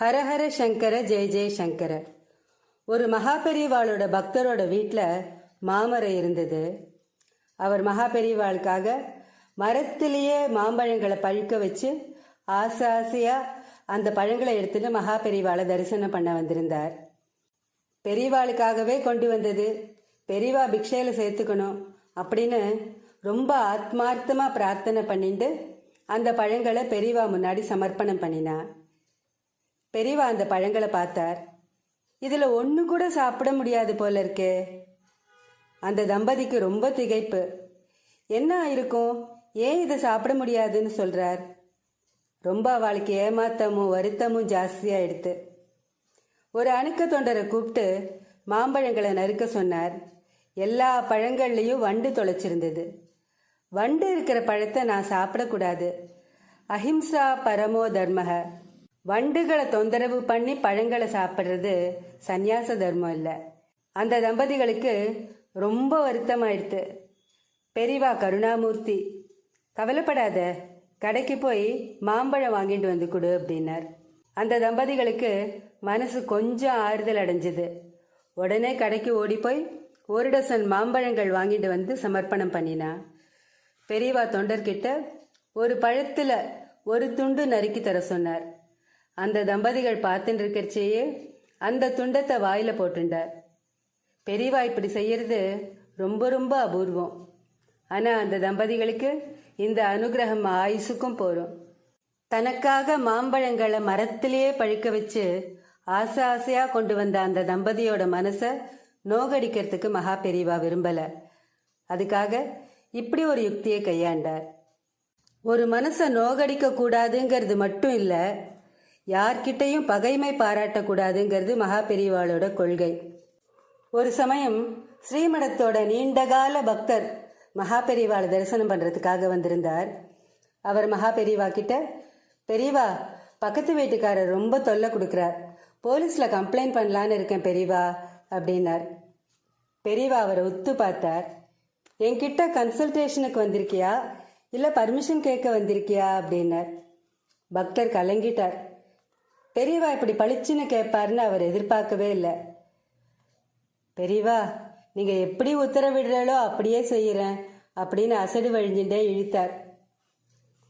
ஹரஹர சங்கர ஜெய ஜெய சங்கர. ஒரு மகாபெரிவாளோட பக்தரோட வீட்டில் மாமரம் இருந்தது. அவர் மகாபெரிவாளுக்காக மரத்திலேயே மாம்பழங்களை பழுக்க வச்சு ஆசை ஆசையாக அந்த பழங்களை எடுத்துட்டு மகாபெரிவாளை தரிசனம் பண்ண வந்திருந்தார். பெரியவாளுக்காகவே கொண்டு வந்தது. பெரியவா பிக்ஷையில் சேர்த்துக்கணும் அப்படின்னு ரொம்ப ஆத்மார்த்தமாக பிரார்த்தனை பண்ணிட்டு அந்த பழங்களை பெரியவா முன்னாடி சமர்ப்பணம் பண்ணினான் பெரியவா அந்த பழங்களை பார்த்தார். இதில் ஒன்று கூட சாப்பிட முடியாது போல இருக்கே. அந்த தம்பதிக்கு ரொம்ப திகைப்பு. என்ன இருக்கும் ஏன் இதை சாப்பிட முடியாதுன்னு சொல்கிறார் ரொம்ப அவளுக்கு ஏமாத்தமும் வருத்தமும் ஜாஸ்தியாயிடுத்து ஒரு அணுக்க தொண்டரை கூப்பிட்டு மாம்பழங்களை நறுக்க சொன்னார். எல்லா பழங்கள்லேயும் வண்டு தொலைச்சிருந்தது. வண்டு இருக்கிற பழத்தை நான் சாப்பிடக்கூடாது. அஹிம்சா பரமோ தர்மக வண்டுகளை தொந்தரவு பண்ணி பழங்களை சாப்பிட்றது சந்நியாச தர்மம் இல்லை. அந்த தம்பதிகளுக்கு ரொம்ப வருத்தமாயிடுத்து. பெரியவா கருணாமூர்த்தி கவலைப்படாத கடைக்கு போய் மாம்பழம் வாங்கிட்டு வந்து கொடு அப்படின்னார். அந்த தம்பதிகளுக்கு மனசு கொஞ்சம் ஆறுதல் அடைஞ்சது. உடனே கடைக்கு ஓடி போய் ஒரு டசன் மாம்பழங்கள் வாங்கிட்டு வந்து சமர்ப்பணம் பண்ணினா. பெரியவா தொண்டர்கிட்ட ஒரு பழத்தில் ஒரு துண்டு நறுக்கி தர சொன்னார். அந்த தம்பதிகள் பார்த்துட்டு இருக்கிறச்சேயே அந்த துண்டத்தை வாயில போட்டுண்டார். பெரியவா இப்படி செய்யறது ரொம்ப ரொம்ப அபூர்வம். ஆனா அந்த தம்பதிகளுக்கு இந்த அனுகிரகம் ஆயுசுக்கும் போறோம் தனக்காக மாம்பழங்களை மரத்திலேயே பழுக்க வச்சு ஆசை ஆசையா கொண்டு வந்த அந்த தம்பதியோட மனசை நோகடிக்கிறதுக்கு மகா பெரியவா விரும்பல. அதுக்காக இப்படி ஒரு யுக்தியை கையாண்டார். ஒரு மனசை நோகடிக்க கூடாதுங்கிறது மட்டும் இல்லை யார்கிட்டையும் பகைமை பாராட்டக்கூடாதுங்கிறது மகா பெரியவாளோட கொள்கை. ஒரு சமயம் ஸ்ரீமடத்தோட நீண்டகால பக்தர் மகா பெரியவாளை தரிசனம் பண்ணுறதுக்காக வந்திருந்தார். அவர் மகா பெரியவா கிட்ட பெரியவா பக்கத்து வீட்டுக்காரர் ரொம்ப தொல்லை கொடுக்குறார். போலீஸில் கம்ப்ளைண்ட் பண்ணலான்னு இருக்கேன் பெரியவா அப்படின்னார். பெரியவா அவரை உத்து பார்த்தார். என்கிட்ட கன்சல்டேஷனுக்கு வந்திருக்கியா? இல்லை பர்மிஷன் கேட்க வந்திருக்கியா? அப்படின்னார். பக்தர் கலங்கிட்டார். பெரியவா இப்படி பளிச்சுன்னு கேட்பாருன்னு அவர் எதிர்பார்க்கவே இல்லை. பெரியவா நீங்க எப்படி உத்தரவிடுறாளோ அப்படியே செய்யறேன் அப்படின்னு அசடு வழிஞ்சுட்டே இழுத்தார்.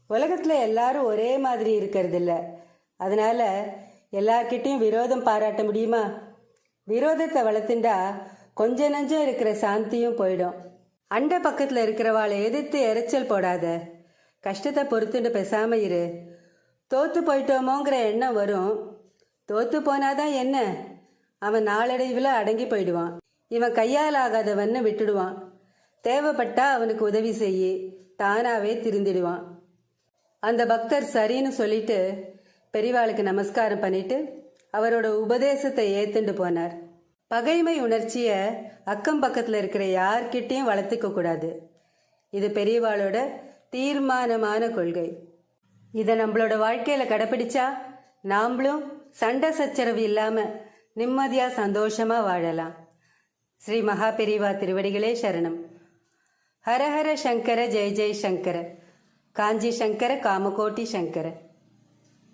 உலகத்துல எல்லாரும் ஒரே மாதிரி இருக்கிறது இல்லை அதனால எல்லார்கிட்டையும் விரோதம் பாராட்ட முடியுமா? விரோதத்தை வளர்த்துண்டா கொஞ்ச நஞ்சம் இருக்கிற சாந்தியும் போயிடும். அண்ட பக்கத்துல இருக்கிறவாளை எதிர்த்து எரைச்சல் போடாத. கஷ்டத்தை பொறுத்துண்டு பேசாமல் இரு. தோற்று போயிட்டோமோங்கிற எண்ணம் வரும். தோற்று போனாதான் என்ன? அவன் நாளடைவில் அடங்கி போயிடுவான். இவன் கையால் ஆகாதவன்னு விட்டுடுவான். தேவைப்பட்டா அவனுக்கு உதவி செய்யி தானாவே திருந்திடுவான். அந்த பக்தர் சரின்னு சொல்லிட்டு பெரியவாளுக்கு நமஸ்காரம் பண்ணிட்டு அவரோட உபதேசத்தை ஏத்துண்டு போனார். பகைமை உணர்ச்சிய அக்கம் பக்கத்துல இருக்கிற யார்கிட்டையும் வளர்த்துக்க கூடாது. இது பெரியவாளோட தீர்மானமான கொள்கை. இதை நம்மளோட வாழ்க்கையில் கடைப்பிடிச்சா நாம்ளும் சண்டை சச்சரவு இல்லாமல் நிம்மதியாக சந்தோஷமாக வாழலாம். ஸ்ரீ மகாபெரிவா திருவடிகளே சரணம். ஹரஹர சங்கர ஜெய ஜெய் சங்கர. காஞ்சி சங்கர காமகோட்டி சங்கர.